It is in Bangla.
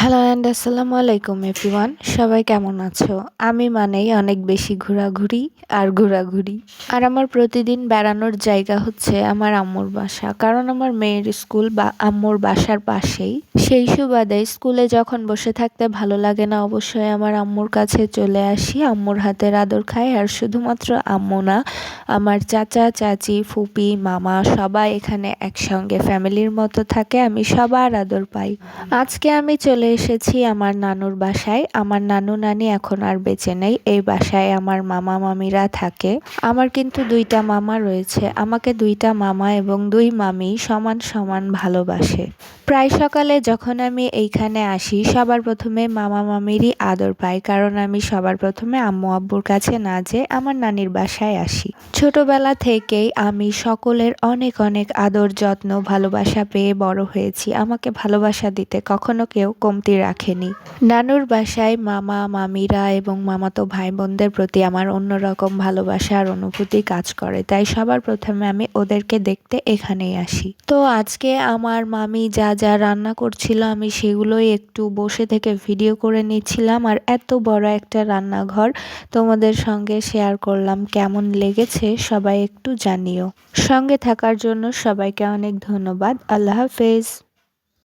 হ্যালো অ্যান্ড আসসালামু আলাইকুম এভরিওয়ান সবাই কেমন আছো? আমি মানেই অনেক বেশি ঘোরাঘুরি আর ঘোরাঘুরি। আর আমার প্রতিদিন বেড়ানোর জায়গা হচ্ছে আমার আম্মুর বাসা। কারণ আমার মেয়ের স্কুল বা আম্মুর বাসার পাশেই। সেই সুবাদে স্কুলে যখন বসে থাকতে ভালো লাগে না, অবশ্যই আমার আম্মুর কাছে চলে আসি। আম্মুর হাতের আদর খাই, আর শুধুমাত্র আম্মু না আমার চাচা, চাচি, ফুপি, মামা সবাই এখানে একসঙ্গে ফ্যামিলির মতো থাকে, আমি সবার আদর পাই। আজকে আমি চলে এসেছি আমার নানুর বাসায়। আমার নানু, নানি এখন আর বেঁচে নেই। এই বাসায় আমার মামা, মামিরা থাকে। আমার কিন্তু দুইটা মামা রয়েছে। আমাকে দুইটা মামা এবং দুই মামি সমান সমান ভালোবাসে। প্রায় সকালে যখন আমি এইখানে আসি, সবার প্রথমে মামা, মামিরই আদর পাই। কারণ আমি সবার প্রথমে আম্মু, আব্বুর কাছে না যেয়ে আমার নানির বাসায় আসি। ছোটবেলা থেকেই আমি সকলের অনেক অনেক আদর যত্ন, ভালোবাসা পেয়ে বড় হয়েছি। আমাকে ভালোবাসা দিতে কখনো কেউ কমতি রাখেনি। নানুর বাসায় মামা, মামিরা এবং মামাতো ভাই বোনদের প্রতি আমার অন্যরকম ভালোবাসা আর অনুভূতি কাজ করে। তাই সবার প্রথমে আমি ওদেরকে দেখতে এখানেই আসি। তো আজকে আমার মামি যা যা রান্না করছিল আমি সেগুলোই একটু বসে থেকে ভিডিও করে নিচ্ছিলাম। আর এত বড় একটা রান্নাঘর তোমাদের সঙ্গে শেয়ার করলাম, কেমন লেগেছে? সবাই একটু জানিও। সঙ্গে থাকার জন্য সবাইকে অনেক ধন্যবাদ। আল্লাহ হাফেজ।